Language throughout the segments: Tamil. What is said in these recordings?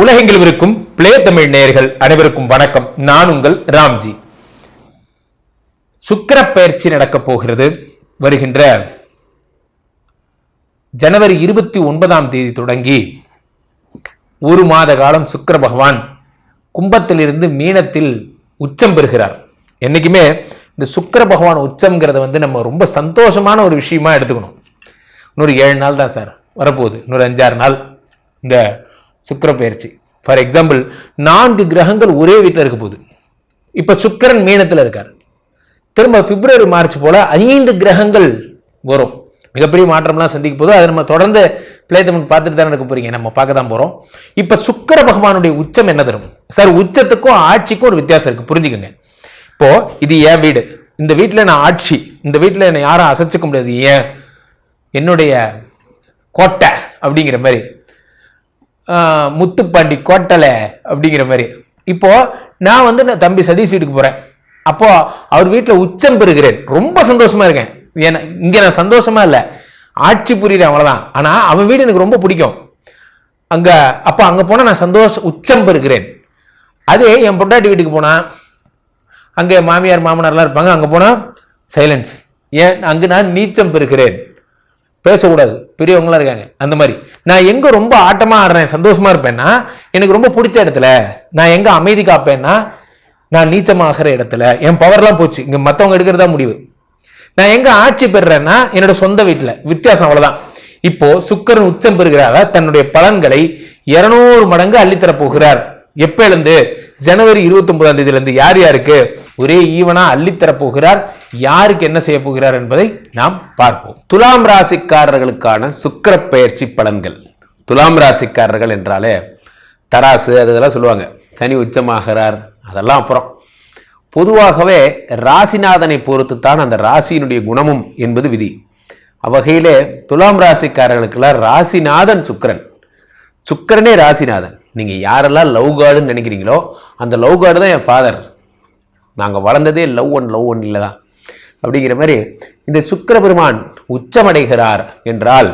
உலகெங்கில் இருக்கும் பிளே தமிழ் நேயர்கள் அனைவருக்கும் வணக்கம். நான் உங்கள் ராம்ஜி. சுக்கர பயிற்சி நடக்கப் போகிறது. வருகின்ற ஜனவரி இருபத்தி ஒன்பதாம் தேதி தொடங்கி ஒரு மாத காலம் சுக்கிர பகவான் கும்பத்திலிருந்து மீனத்தில் உச்சம் பெறுகிறார். என்னைக்குமே இந்த சுக்கர பகவான் உச்சம்ங்கிறத வந்து நம்ம ரொம்ப சந்தோஷமான ஒரு விஷயமா எடுத்துக்கணும். இன்னொரு ஏழு நாள் தான் சார் வரப்போகுது. இன்னொரு அஞ்சாறு நாள். இந்த சுக்கிர பயிற்சி ஃபார் எக்ஸாம்பிள் நான்கு கிரகங்கள் ஒரே வீட்டில் இருக்க போகுது. இப்போ சுக்கிரன் மீனத்தில் இருக்கார். திரும்ப பிப்ரவரி மார்ச் போல் ஐந்து கிரகங்கள் வரும். மிகப்பெரிய மாற்றம்லாம் சந்திக்க போது அதை நம்ம தொடர்ந்து பிளே பார்த்துட்டு தானே இருக்க போறீங்க. நம்ம பார்க்க தான் போகிறோம் இப்போ சுக்கிர பகவானுடைய உச்சம் என்ன தரும்? சார் உச்சத்துக்கும் ஆட்சிக்கும் ஒரு வித்தியாசம் இருக்குது புரிஞ்சுக்கங்க. இப்போ இது என் வீடு. இந்த வீட்டில் நான் ஆட்சி. இந்த வீட்டில் என்னை யாரும் அசைச்சிக்க முடியாது. ஏன்? என்னுடைய கோட்டை அப்படிங்கிற மாதிரி. முத்துப்பாண்டி கோட்டலை அப்படிங்கிற மாதிரி. இப்போ நான் வந்து நான் தம்பி சதீஷ் வீட்டுக்கு போறேன். அப்போ அவர் வீட்டில் உச்சம் பெறுகிறேன். ரொம்ப சந்தோஷமா இருக்கேன். ஏன்னா இங்க நான் சந்தோஷமா இல்லை. ஆட்சி புரியுறேன் அவ்வளவுதான். ஆனா அவன் வீடு எனக்கு ரொம்ப பிடிக்கும். அங்க அப்போ அங்க போனா நான் சந்தோஷம் உச்சம் பெறுகிறேன். அதே என் பொண்டாட்டி வீட்டுக்கு போனா அங்கே மாமியார் மாமனார்லாம் இருப்பாங்க. அங்கே போனால் சைலன்ஸ் ஏன் அங்கே நான் நீச்சம் பெறுகிறேன். பேசக்கூடாது. பெரியவங்களாம் இருக்காங்க. அந்த மாதிரி. நான் எங்கே ரொம்ப ஆட்டமாக ஆடுறேன் சந்தோஷமாக இருப்பேன்னா எனக்கு ரொம்ப பிடிச்ச இடத்துல நான் எங்கே அமைதி காப்பேன்னா நான் நீச்சமாகிற இடத்துல. என் பவர்லாம் போச்சு. இங்கே மற்றவங்க எடுக்கிறதா முடிவு. நான் எங்கே ஆட்சி பெறுறேன்னா என்னோட சொந்த வீட்டில். வித்தியாசம் அவ்வளோதான் இப்போ சுக்கரன் உச்சம் பெறுகிறாரா? தன்னுடைய பலன்களை இருநூறு மடங்கு அள்ளித்தரப் போகிறார். எப்பேலேருந்து ஜனவரி இருபத்தி ஒன்பதாம் தேதியிலிருந்து யார் யாருக்கு? ஒரே ஈவனா அள்ளித்தரப்போகிறார். யாருக்கு என்ன செய்ய போகிறார் என்பதை நாம் பார்ப்போம். துலாம் ராசிக்காரர்களுக்கான சுக்கர பயிற்சி பலன்கள். துலாம் ராசிக்காரர்கள் என்றாலே தராசு அது இதெல்லாம் சொல்லுவாங்க. சனி உச்சமாகிறார் அதெல்லாம் அப்புறம். பொதுவாகவே ராசிநாதனை பொறுத்து தான் அந்த ராசியினுடைய குணமும் என்பது விதி. அவ்வகையிலே துலாம் ராசிக்காரர்களுக்கெல்லாம் ராசிநாதன் சுக்கிரன். சுக்கிரனே ராசிநாதன். நீங்கள் யாரெல்லாம் லவ் கார்டுன்னு நினைக்கிறீங்களோ அந்த லவ் கார்டு தான் என் ஃபாதர் நாங்கள் வளர்ந்ததே லவ் ஒன் லவ் ஒன் இல்லை தான் அப்படிங்கிற மாதிரி இந்த சுக்கர பெருமான் உச்சமடைகிறார் என்றால்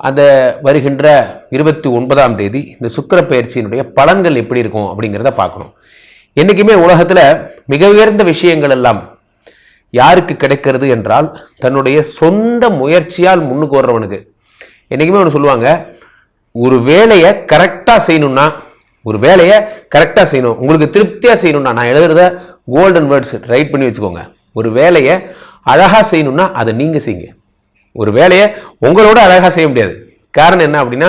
அந்த வருகின்ற இருபத்தி ஒன்பதாம் தேதி இந்த சுக்கிர பயிற்சியினுடைய பலன்கள் எப்படி இருக்கும் அப்படிங்கிறத பார்க்கணும். என்றைக்குமே உலகத்தில் மிக உயர்ந்த விஷயங்கள் எல்லாம் யாருக்கு கிடைக்கிறது என்றால் தன்னுடைய சொந்த முயற்சியால் முன்னுக்கு வர்றவனுக்கு. என்றைக்குமே ஒன்று சொல்லுவாங்க ஒரு வேலையை கரெக்டாக செய்யணும்னா ஒரு வேலையை கரெக்டாக செய்யணும். உங்களுக்கு திருப்தியாக செய்யணும்னா நான் எழுதுறத கோல்டன் வேர்ட்ஸ் ரைட் பண்ணி வச்சுக்கோங்க. ஒரு வேலையை அழகாக செய்யணும்னா அதை நீங்கள் செய்யுங்க. ஒரு வேலையை உங்களோட அழகாக செய்ய முடியாது. காரணம் என்ன அப்படின்னா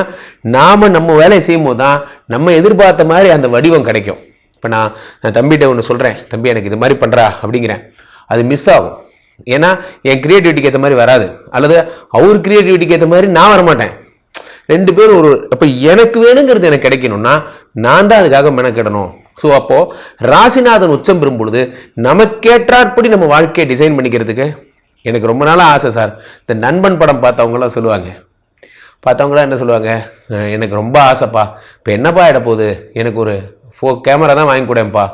நாம் நம்ம வேலையை செய்யும் போது தான் நம்ம எதிர்பார்த்த மாதிரி அந்த வடிவம் கிடைக்கும். இப்போ நான் நான் தம்பிகிட்ட ஒன்று சொல்கிறேன் தம்பி எனக்கு இது மாதிரி பண்ணுறா அப்படிங்கிறேன். அது மிஸ் ஆகும். ஏன்னா என் க்ரியேட்டிவிட்டிக்கு ஏற்ற மாதிரி வராது. அல்லது அவர் க்ரியேட்டிவிட்டிக்கு ஏற்ற மாதிரி நான் வரமாட்டேன். ரெண்டு பேரும் ஒரு அப்போ எனக்கு வேணுங்கிறது எனக்கு கிடைக்கணும்னா நான் தான் அதுக்காக மெனக்கிடணும். ஸோ அப்போ ராசிநாதன் உச்சம் பெறும் பொழுது நமக்கேற்றாற்படி நம்ம வாழ்க்கையை டிசைன் பண்ணிக்கிறதுக்கு எனக்கு ரொம்ப நாளாக ஆசை சார். இந்த நண்பன் படம் பார்த்தவங்களாம் சொல்லுவாங்க. பார்த்தவங்களாம் என்ன சொல்லுவாங்க? எனக்கு ரொம்ப ஆசைப்பா. இப்போ என்னப்பா ஆகிட போகுது? எனக்கு ஒரு ஃபோ கேமரா தான் வாங்கி கொடுப்பா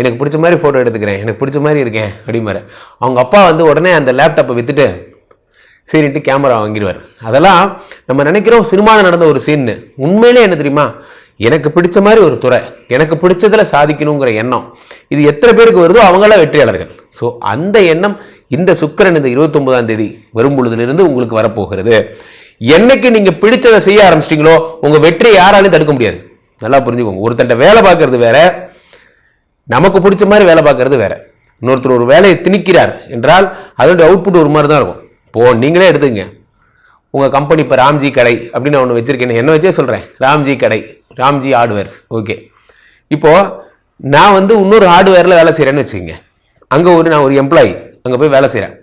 எனக்கு பிடிச்ச மாதிரி ஃபோட்டோ எடுத்துக்கிறேன். எனக்கு பிடிச்ச மாதிரி இருக்கேன் அப்படிமாரு அவங்க அப்பா வந்து உடனே அந்த லேப்டாப்பை விற்றுட்டு சரின்ட்டு கேமரா வாங்கிடுவார். அதெல்லாம் நம்ம நினைக்கிறோம் சினிமாவில் நடந்த ஒரு சீன்னு உண்மையிலே என்ன தெரியுமா? எனக்கு பிடிச்ச மாதிரி ஒரு துறை. எனக்கு பிடிச்சதில் சாதிக்கணுங்கிற எண்ணம். இது எத்தனை பேருக்கு வருதோ அவங்களாம் வெற்றியாளர்கள். ஸோ அந்த எண்ணம் இந்த சுக்கரன் இந்த இருபத்தொன்பதாம் தேதி வரும் பொழுதுலேருந்து உங்களுக்கு வரப்போகிறது. என்னைக்கு நீங்கள் பிடிச்சதை செய்ய ஆரம்பிச்சிட்டிங்களோ உங்கள் வெற்றியை யாராலையும் தடுக்க முடியாது. நல்லா புரிஞ்சுக்கோங்க. ஒருத்தன்ட்ட வேலை பார்க்கறது வேற. நமக்கு பிடிச்ச மாதிரி வேலை பார்க்கறது வேற. இன்னொருத்தர் ஒரு வேலையை திணிக்கிறார் என்றால் அதோட அவுட்புட் ஒரு மாதிரி தான் இருக்கும். இப்போ நீங்களே எடுத்துங்க உங்கள் கம்பெனி இப்போ ராம்ஜி கடை அப்படின்னு ஒன்று வச்சுருக்கேன். என்ன வச்சே சொல்கிறேன் ராம்ஜி கடை ராம்ஜி ஹார்ட்வேர்ஸ் ஓகே இப்போது நான் வந்து இன்னொரு ஹார்ட்வேரில் வேலை செய்கிறேன்னு வச்சுக்கோங்க. அங்கே ஒரு நான் ஒரு எம்ப்ளாயி அங்கே போய் வேலை செய்கிறேன்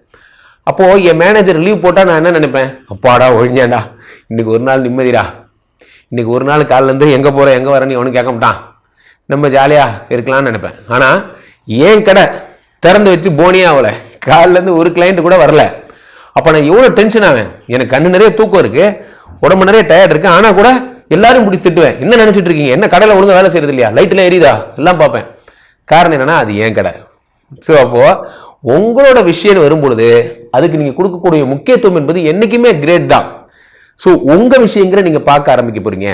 அப்போது என் மேனேஜர் லீவ் போட்டால் நான் என்ன நினைப்பேன்? அப்பாடா ஒழிஞ்சாண்டா இன்றைக்கி ஒரு நாள் நிம்மதிடா. இன்றைக்கி ஒரு நாள் காலிலேருந்து எங்கே போகிறேன் எங்கே வரேன்னு எவனும் கேட்க மாட்டான் நம்ம ஜாலியாக இருக்கலாம்னு நினைப்பேன். ஆனால் ஏன் கடை திறந்து வச்சு போனியே ஆகலை காலிலேருந்து ஒரு கிளைண்ட்டு கூட வரல. அப்போ நான் எவ்வளோ டென்ஷன் ஆவேன்? எனக்கு கண்ணு நிறைய தூக்கம் இருக்குது உடம்பு நிறைய டயர்ட் இருக்கு. ஆனால் கூட எல்லாரும் பிடிச்சி திட்டுவேன். என்ன நினச்சிட்டு இருக்கீங்க? என்ன கடையில் ஒழுங்காக வேலை செய்யறது இல்லையா? லைட்டில் எரியுதா? எல்லாம் பார்ப்பேன். காரணம் என்னன்னா அது ஏன் கடை. ஸோ அப்போது உங்களோட விஷயம் வரும்பொழுது அதுக்கு நீங்கள் கொடுக்கக்கூடிய முக்கியத்துவம் என்பது என்றைக்குமே கிரேட் தான். ஸோ உங்கள் விஷயங்கிற நீங்கள் பார்க்க ஆரம்பிக்க போகிறீங்க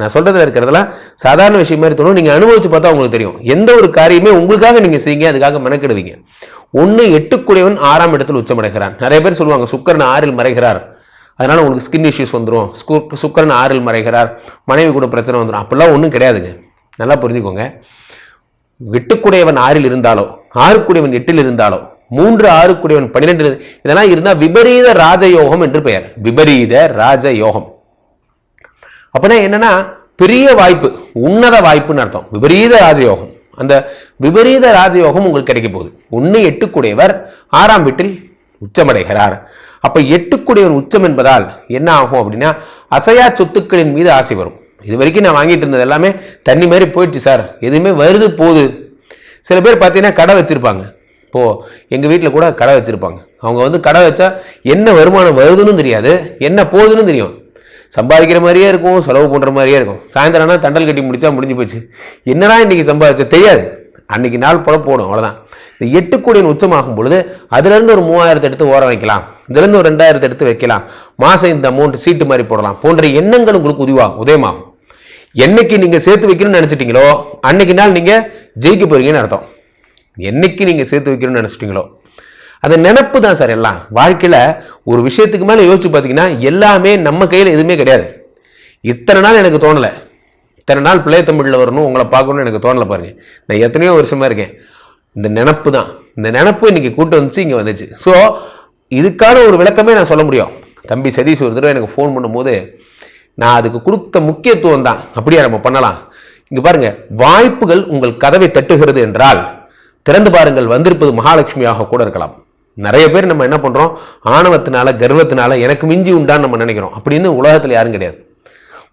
நான் சொல்கிறதுல இருக்கிறதெல்லாம் சாதாரண விஷயம் மாதிரி தோணும். நீங்கள் அனுபவிச்சு பார்த்தா உங்களுக்கு தெரியும். எந்த ஒரு காரியமே உங்களுக்காக நீங்கள் செய்யுங்க. அதுக்காக மெனக்கெடுவீங்க. ஒன்று எட்டுக்குடையவன் ஆறாம் இடத்தில் உச்சமடைகிறான். நிறைய பேர் சொல்லுவாங்க சுக்கரன் ஆறில் மறைகிறார். அதனால் உங்களுக்கு ஸ்கின் இஷ்யூஸ் வந்துடும் சுக்கரன் ஆறில் மறைகிறார். மனைவி கூட பிரச்சனை வந்துடும் அப்படிலாம் ஒன்றும் கிடையாதுங்க. நல்லா புரிஞ்சுக்கோங்க. எட்டுக்குடையவன் ஆறில் இருந்தாலோ ஆறுக்குடையவன் எட்டில் இருந்தாலோ மூன்று ஆறுக்குடையவன் பன்னிரெண்டு இதெல்லாம் இருந்தால் விபரீத ராஜயோகம் என்று பெயர். விபரீத ராஜயோகம். அப்படின்னா என்னன்னா பெரிய வாய்ப்பு உன்னத வாய்ப்புன்னு அர்த்தம். விபரீத ராஜயோகம். அந்த விபரீத ராஜயோகம் உங்களுக்கு கிடைக்க போகுது. ஒன்று எட்டுக்குடையவர் ஆறாம் வீட்டில் உச்சமடைகிறார். அப்போ எட்டுக்குடையவர் உச்சம் என்பதால் என்ன ஆகும் அப்படின்னா அசையா சொத்துக்களின் மீது ஆசை வரும். இது வரைக்கும் நான் வாங்கிட்டு இருந்தது எல்லாமே தண்ணி மாதிரி போயிடுச்சு சார். எதுவுமே வருது போகுது. சில பேர் பார்த்தீங்கன்னா கடை வச்சுருப்பாங்க. இப்போது எங்கள் வீட்டில் கூட கடை வச்சுருப்பாங்க. அவங்க வந்து கடை வச்சா என்ன வருமானம் வருதுன்னு தெரியாது என்ன போகுதுன்னு தெரியும். சம்பாதிக்கிற மாதிரியே இருக்கும் செலவு பண்ணுற மாதிரியே இருக்கும். சாயந்தரம்னா தண்டல் கட்டி முடித்தா முடிஞ்சு போச்சு. என்னடா இன்றைக்கி சம்பாதிச்ச? தெரியாது. அன்றைக்கி நாள் புல போடும் அவ்வளோதான் இந்த எட்டு கோடியின் உச்சமாகும் பொழுது அதுலேருந்து ஒரு மூவாயிரத்தை எடுத்து ஓர வைக்கலாம். இதுலேருந்து ஒரு ரெண்டாயிரத்தை எடுத்து வைக்கலாம். மாதம் இந்த அமௌண்ட் சீட்டு மாதிரி போடலாம். போன்ற எண்ணங்கள் உங்களுக்கு உதவாகும் உதயமாகும். என்னைக்கு நீங்கள் சேர்த்து வைக்கணும்னு நினச்சிட்டிங்களோ அன்னைக்கு நாள் நீங்கள் ஜெயிக்க போகிறீங்கன்னு அர்த்தம். என்னைக்கு நீங்கள் சேர்த்து வைக்கணும்னு நினச்சிட்டீங்களோ அது நினப்பு தான் சார் எல்லாம். வாழ்க்கையில் ஒரு விஷயத்துக்கு மேலே யோசிச்சு பார்த்தீங்கன்னா எல்லாமே நம்ம கையில் எதுவுமே கிடையாது. இத்தனை நாள் எனக்கு தோணலை. இத்தனை நாள் பிள்ளை தமிழில் வரணும் உங்களை பார்க்கணும்னு எனக்கு தோணலை பாருங்கள் நான் எத்தனையோ வருஷமா இருக்கேன். இந்த நினப்பு தான். இந்த நினப்பு இன்னைக்கு கூட்டு வந்துச்சு இங்கே வந்துச்சு. ஸோ இதுக்கான ஒரு விளக்கமே நான் சொல்ல முடியும். தம்பி சதீஷ் ஒரு தடவை எனக்கு ஃபோன் பண்ணும்போது நான் அதுக்கு கொடுத்த முக்கியத்துவம் தான். அப்படியே நம்ம பண்ணலாம். இங்கே பாருங்கள் வாய்ப்புகள் உங்கள் கதவை தட்டுகிறது என்றால் திறந்து பாருங்கள் வந்திருப்பது மகாலட்சுமியாக கூட இருக்கலாம். நிறைய பேர் நம்ம என்ன பண்ணுறோம் ஆணவத்தினால கர்வத்தினால எனக்கு மிஞ்சி உண்டான்னு நம்ம நினைக்கிறோம். அப்படின்னு உலகத்தில் யாரும் கிடையாது.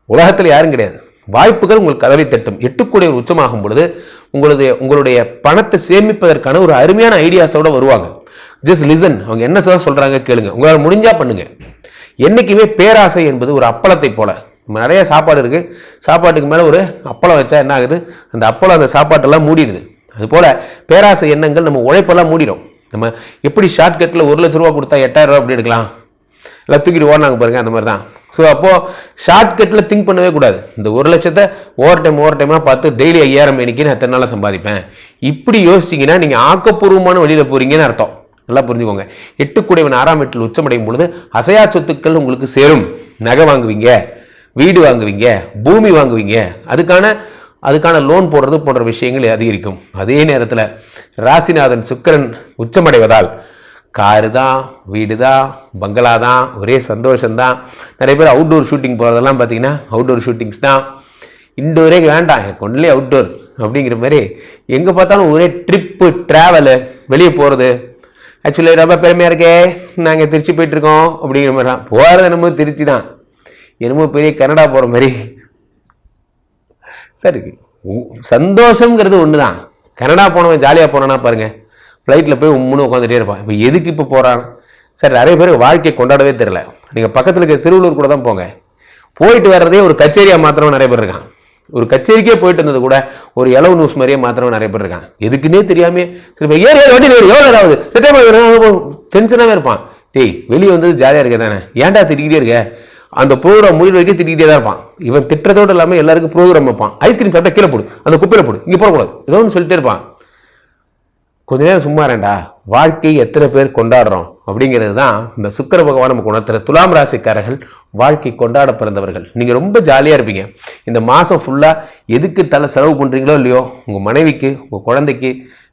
உலகத்தில் யாரும் கிடையாது. வாய்ப்புகள் உங்கள் கதவை தட்டும். எட்டுக்கூடிய ஒரு உச்சமாகும் பொழுது உங்களுடைய உங்களுடைய பணத்தை சேமிப்பதற்கான ஒரு அருமையான ஐடியாஸோட வருவாங்க. ஜஸ்ட் லிசன் அவங்க என்ன சார் சொல்கிறாங்க கேளுங்க. உங்களால் முடிஞ்சா பண்ணுங்க. என்றைக்குமே பேராசை என்பது ஒரு அப்பளத்தை போல. நம்ம நிறைய சாப்பாடு இருக்குது சாப்பாட்டுக்கு மேலே ஒரு அப்பளம் வச்சா என்ன ஆகுது? அந்த அப்பளம் அந்த சாப்பாட்டெல்லாம் மூடிடுது. அதுபோல் பேராசை எண்ணங்கள் நம்ம உழைப்பெல்லாம் மூடிடும். நம்ம எப்படி ஷார்ட்கட்டில் ஒரு லட்ச ரூபா கொடுத்தா எட்டாயிரம் ரூபா அப்படி எடுக்கலாம்? எல்லாம் தூக்கிட்டு ஓடினாங்க பாருங்கள் அந்த மாதிரி தான் ஸோ அப்போது ஷார்ட்கட்டில் திங்க் பண்ணவே கூடாது. இந்த ஒரு லட்சத்தை ஓவர் டைம் ஓவர் டைமாக பார்த்து டெய்லி ஐயாயிரம் மணிக்கு நான் எத்தனை நாளாக சம்பாதிப்பேன்? இப்படி யோசிச்சிங்கன்னா நீங்கள் ஆக்கப்பூர்வமான வழியில் போகிறீங்கன்னு அர்த்தம். நல்லா புரிஞ்சுக்கோங்க. எட்டுக்குடையவன் ஆறாம் எட்டில் உச்சமடையும் பொழுது அசையா சொத்துக்கள் உங்களுக்கு சேரும். நகை வாங்குவீங்க வீடு வாங்குவீங்க பூமி வாங்குவீங்க. அதுக்கான அதுக்கான லோன் போடுறது போன்ற விஷயங்கள் அதிகரிக்கும். அதே நேரத்தில் ராசிநாதன் சுக்கிரன் உச்சமடைவதால் காரு தான் வீடு தான் பங்களா தான் ஒரே சந்தோஷம்தான். நிறைய பேர் அவுட்டோர் ஷூட்டிங் போகிறதெல்லாம் பார்த்தீங்கன்னா அவுட்டோர் ஷூட்டிங்ஸ் தான். இன்டோரே வேண்டாம் எனக்கு ஒன்லி அவுட்டோர் அப்படிங்கிற மாதிரி எங்கே பார்த்தாலும் ஒரே ட்ரிப்பு ட்ராவலு வெளியே போகிறது ஆக்சுவலி ரொம்ப பெருமையாக இருக்கே நாங்கள் திருச்சி போயிட்டுருக்கோம் அப்படிங்கிற மாதிரி தான் போகிறது என்னமோ திருச்சி தான் என்னமோ பெரிய கனடா போகிற மாதிரி சரி. உ- சந்தோஷங்கிறது ஒன்று தான் கனடா போனவன் ஜாலியாக போனானா பாருங்கள் ஃப்ளைட்டில் போய் உம்முன்னு உட்காந்துட்டே இருப்பான். இப்போ எதுக்கு இப்போ போகிறான் சார் நிறைய பேர் வாழ்க்கையை கொண்டாடவே தெரில நீங்கள் பக்கத்தில் இருக்கிற திருவள்ளூர் கூட தான் போங்க. போயிட்டு வர்றதே ஒரு கச்சேரியாக மாத்திரம் நிறைய பேர் இருக்கான் ஒரு கச்சேரிக்கே போயிட்டு வந்தது கூட ஒரு இளவு நியூஸ் மாதிரியே மாத்திரம் நிறைய பேர் இருக்கான் எதுக்குன்னே தெரியாமே சரி ஏறி ஏறி வண்டி ஏறி எவ்வளோ ஆகுது? டென்ஷனாகவே இருப்பான். டேய் வெளியே வந்தது ஜாலியாக இருக்க தானே. ஏன்டா திருக்கிட்டே இருக்க? அந்த ப்ரோக்ராம் முடிவு வரைக்கும் திட்டிக்கிட்டே தான் இருப்பான். இவன் திட்டத்தோடு இல்லாமல் எல்லாருக்கும் ப்ரோக்ராம் வைப்பான். ஐஸ்கிரீம் சாப்பிட்டா கீழே போடு. அந்த குப்பையில் போடு. இங்கே போடக்கூடாது. ஏதோ ஒன்று சொல்லிட்டே இருப்பான். கொஞ்ச நேரம் சும்மா ரேண்டா வாழ்க்கை எத்தனை பேர் கொண்டாடுறோம்? அப்படிங்கிறது தான் இந்த சுக்கர பகவான் நமக்கு உணர்த்துற துலாம் ராசிக்காரர்கள் வாழ்க்கை கொண்டாட பிறந்தவர்கள். நீங்கள் ரொம்ப ஜாலியாக இருப்பீங்க. இந்த மாதம் ஃபுல்லாக எதுக்கு தலை செலவு பண்ணுறீங்களோ இல்லையோ உங்கள் மனைவிக்கு உங்கள் குழந்தைக்கு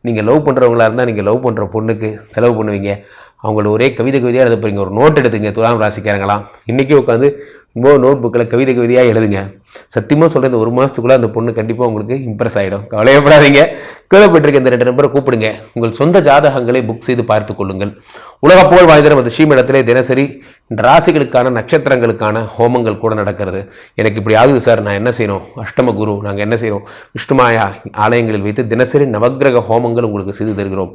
நீங்கள் லவ் பண்ணுறவங்களா இருந்தால் நீங்கள் லவ் பண்ணுற பொண்ணுக்கு செலவு பண்ணுவீங்க. அவங்கள ஒரே கவிதை கவிதையாக எழுத போகிறீங்க ஒரு நோட் எடுத்துங்க துலாம் ராசிக்காரங்களாம் இன்றைக்கி உட்காந்து ரொம்ப நோட் புக்கில் கவிதை கவிதையாக எழுதுங்க. சத்தியமாக சொல்கிற இந்த ஒரு மாதத்துக்குள்ளே அந்த பொண்ணு கண்டிப்பாக உங்களுக்கு இம்ப்ரெஸ் ஆகிடும் கவலையப்படாதீங்க. கேள்விப்பட்டிருக்க இந்த ரெண்டு நம்பரை கூப்பிடுங்க. உங்கள் சொந்த ஜாதகங்களை புக் செய்து பார்த்து கொள்ளுங்கள். உலக புகழ் வாய்ந்த நமது ஸ்ரீமடத்திலே தினசரி ராசிகளுக்கான நட்சத்திரங்களுக்கான ஹோமங்கள் கூட நடக்கிறது. எனக்கு இப்படி ஆகுது சார் நான் என்ன செய்யணும்? அஷ்டம குரு நாங்கள் என்ன செய்யறோம்? விஷ்ணுமாயா ஆலயங்களில் வைத்து தினசரி நவக்கிரக ஹோமங்கள் உங்களுக்கு செய்து தருகிறோம்.